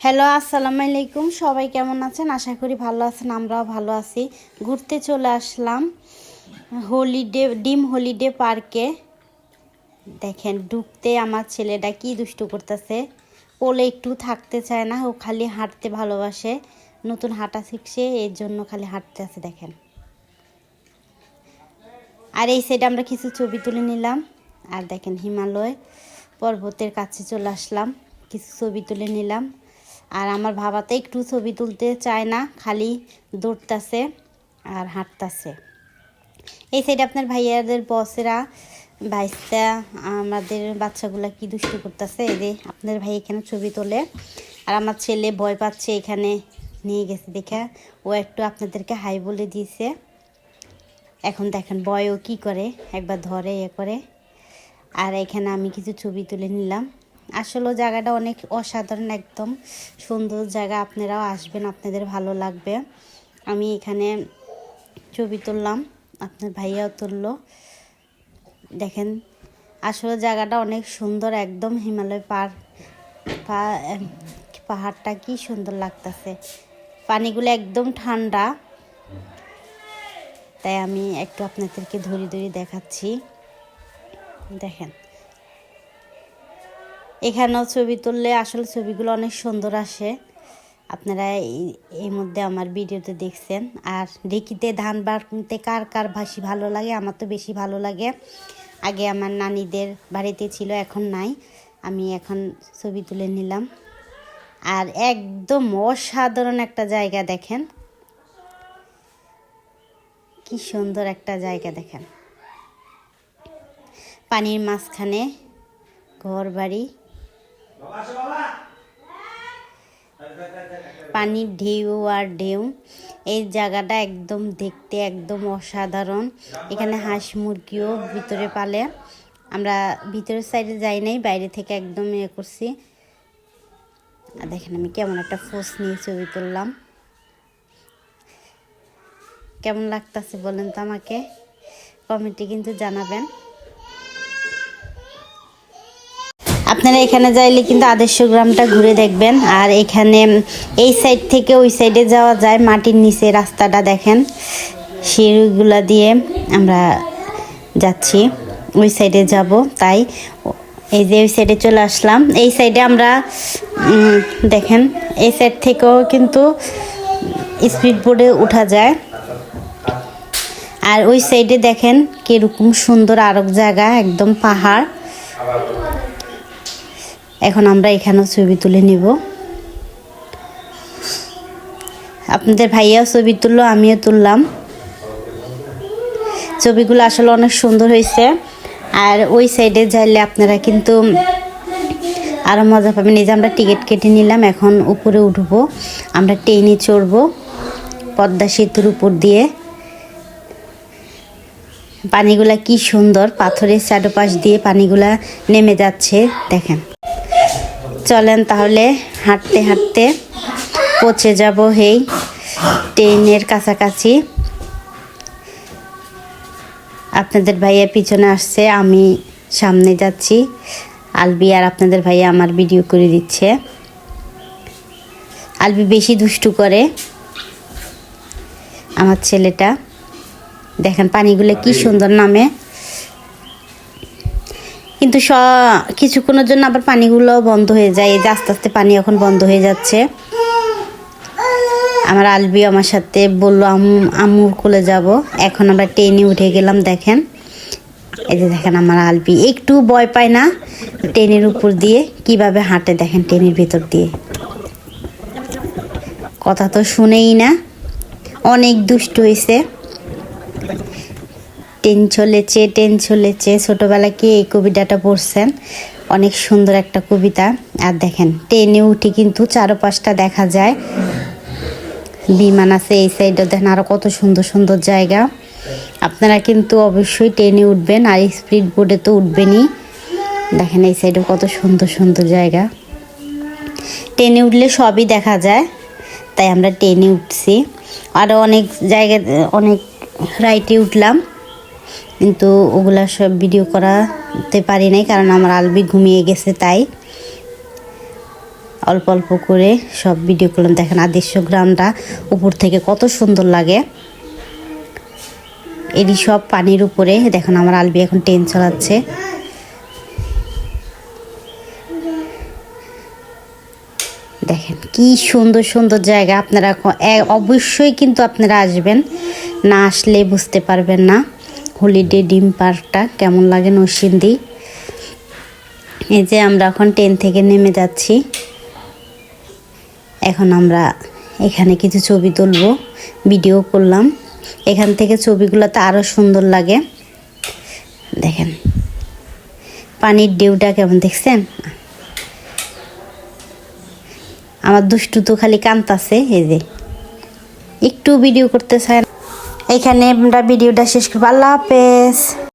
Hello, আসসালামু আলাইকুম। সবাই কেমন আছেন? আশা করি ভালো আছেন, আমরাও ভালো আছি। ঘুরতে চলে আসলাম হলিডে, ডিম হলিডে পার্কে। দেখেন ডুবতে আমার ছেলেটা কি দুষ্টু করতেছে। কোলে একটু থাকতে চায় না, ও খালি হাঁটতে ভালোবাসে। নতুন হাঁটা শিখছে, এর জন্য খালি হাঁটতে আছে, দেখেন। আর এই সাইডে আমরা কিছু ছবি তুলে নিলাম। আর দেখেন, হিমালয় পর্বতের কাছে চলে আসলাম। কিছু ছবি তুলে নিলাম। আর আমার বাবাতে একটু ছবি তুলতে চায় না, খালি দৌড়তাছে আর হাঁটতাছে। এই সাইডে আপনার ভাইয়াদের বসেরা ভাইসটা আমাদের বাচ্চাগুলা কি দুষ্টু করতেছে? এই যে আপনার ভাই এখানে ছবি তোলে আর আমার ছেলে ভয় পাচ্ছে এখানে নিয়ে গেছে দেখে। ও একটু আপনাদেরকে হাই বলে দিয়েছে। এখন দেখেন বয়ও কি করে, একবার ধরে এ করে। আর এখানে আমি কিছু ছবি তুলে নিলাম। আসলে জায়গাটা অনেক অসাধারণ একদম। সুন্দর জায়গা, আপনারাও আসবেন, আপনাদের ভালো লাগবে। আমি এখানে ছবি তুললাম, আপনার ভাইয়াও তুলল। দেখেন, আসলে জায়গাটা অনেক সুন্দর একদম, হিমালয় পার পা- পাহাড়টা কি সুন্দর লাগতেছে। পানিগুলো একদম ঠান্ডা। তাই আমি একটু আপনাদেরকে ধরে ধরে দেখাচ্ছি। দেখেন। এখানেও ছবি তুললে আসলে ছবিগুলো অনেক সুন্দর আসে। আপনারা এই- মধ্যে আমার ভিডিওতে দেখছেন। আর ঢেকিতে ধান বাড়তে কার কার ভাসি ভালো লাগে? আমার তো বেশি ভালো লাগে। আগে আমার নানিদের বাড়িতে ছিল, এখন নাই। আমি এখন ছবি তুলে নিলাম। আর একদম অসাধারণ একটা জায়গা দেখেন। কি সুন্দর একটা জায়গা দেখেন। পানির মাঝখানে ঘর বাড়ি পানির ঢেউ আর ঢেউ, এই জায়গাটা একদম দেখতে একদম অসাধারণ। এখানে হাঁস মুরগিও ভিতরে পালে। আমরা ভিতরের সাইডে যাই নাই, বাইরে থেকে একদম ইয়ে করছি। দেখেন আমি কেমন একটা ফোস নিয়ে ছবি তুললাম। কেমন লাগতেছে বলেন তো আমাকে? কমেন্টে কিন্তু জানাবেন। আপনারা এখানে যাইলে কিন্তু আদর্শ গ্রামটা ঘুরে দেখবেন। আর এখানে এই সাইড থেকে ওই সাইডে যাওয়া যায়, মাটির নিচে রাস্তাটা দেখেন। সিঁড়িগুলা দিয়ে আমরা যাচ্ছি, ওই সাইডে যাব। তাই এই যে ওই সাইডে চলে আসলাম। এই সাইডে আমরা দেখেন, এই সাইড থেকেও কিন্তু স্পিড বোর্ডে উঠা যায়। আর ওই সাইডে দেখেন কীরকম সুন্দর আরক জায়গা, একদম পাহাড়। এখন আমরা এখানেও ছবি তুলে নিব। আপনাদের ভাইয়াও ছবি তুললো, আমিও তুললাম। ছবিগুলো আসলে অনেক সুন্দর হয়েছে। আর ওই সাইডে যাইলে আপনারা কিন্তু আরও মজা পাবেন। এই যে আমরা টিকিট কেটে নিলাম, এখন উপরে উঠবো। আমরা ট্রেনে চড়বো পদ্মা সেতুর উপর দিয়ে। পানিগুলা কি সুন্দর, পাথরের চারপাশ দিয়ে পানিগুলা নেমে যাচ্ছে, দেখেন। চলেন তাহলে হাঁটতে হাঁটতে পৌঁছে যাব হেই ট্রেনের কাছাকাছি। আপনাদের ভাইয়া পিছনে আসছে, আমি সামনে যাচ্ছি। আলবি আর আপনাদের ভাইয়া আমার ভিডিও করে দিচ্ছে। আলবি বেশি দুষ্টু করে। আমার ছেলেটা দেখেন পানিগুলো কি সুন্দর নামে। কিন্তু স কিছুক্ষণের জন্য আবার পানিগুলো বন্ধ হয়ে যায়। এই যে আস্তে আস্তে পানি এখন বন্ধ হয়ে যাচ্ছে। আমার আলবি আমার সাথে বলল আম্মু আম্মুর কোলে যাব। এখন আমরা ট্রেনে উঠে গেলাম দেখেন। এই যে দেখেন আমার আলবি। একটু ভয় পায় না ট্রেনের উপর দিয়ে কীভাবে হাঁটে দেখেন ট্রেনের ভিতর দিয়ে। কথা তো শুনেই না। অনেক দুষ্ট হয়েছে টেন চলেছে টেন চলেছে। ছোটোবেলা কি এই কবিতাটা পড়ছেন অনেক সুন্দর একটা কবিতা। আর দেখেন ট্রেনে উঠে কিন্তু চারপাশটা দেখা যায়। বিমান আছে এই সাইডে দেখেন আরও কত সুন্দর সুন্দর জায়গা। আপনারা কিন্তু অবশ্যই ট্রেনে উঠবেন, আর স্পিড বোর্ডে তো উঠবেনই। দেখেন এই সাইডে কত সুন্দর সুন্দর জায়গা। ট্রেনে উঠলে সবই দেখা যায়, তাই আমরা ট্রেনে উঠছি। আরও অনেক জায়গা অনেক রাইটে উঠলাম। কিন্তু ওগুলা সব ভিডিও করাতে পারি নাই, কারণ আমার আলবি ঘুমিয়ে গেছে তাই। অল্প অল্প করে সব ভিডিও করলাম। দেখেন আদর্শ গ্রামটা উপর থেকে কত সুন্দর লাগে। এরই সব পানির উপরে, দেখুন আমার আলবি এখন ট্রেন চালাচ্ছে। দেখেন কি সুন্দর সুন্দর জায়গা, আপনারা অবশ্যই কিন্তু আপনারা আসবেন। না আসলে বুঝতে পারবেন না। হলিডে ডিম পার্কটা কেমন লাগে নরসিংদী এই যে আমরা এখন ট্রেন থেকে নেমে যাচ্ছি। এখন আমরা এখানে কিছু ছবি তুলব, ভিডিও করলাম। এখান থেকে ছবিগুলোতে আরও সুন্দর লাগে। দেখেন, পানির ঢেউটা কেমন দেখছেন? আমার দুষ্টু তো খালি কান্তাছে, এই যে। একটু ভিডিও করতে চায়। এখানে আমরা ভিডিওটা শেষ করব। আল্লাহ হাফেজ।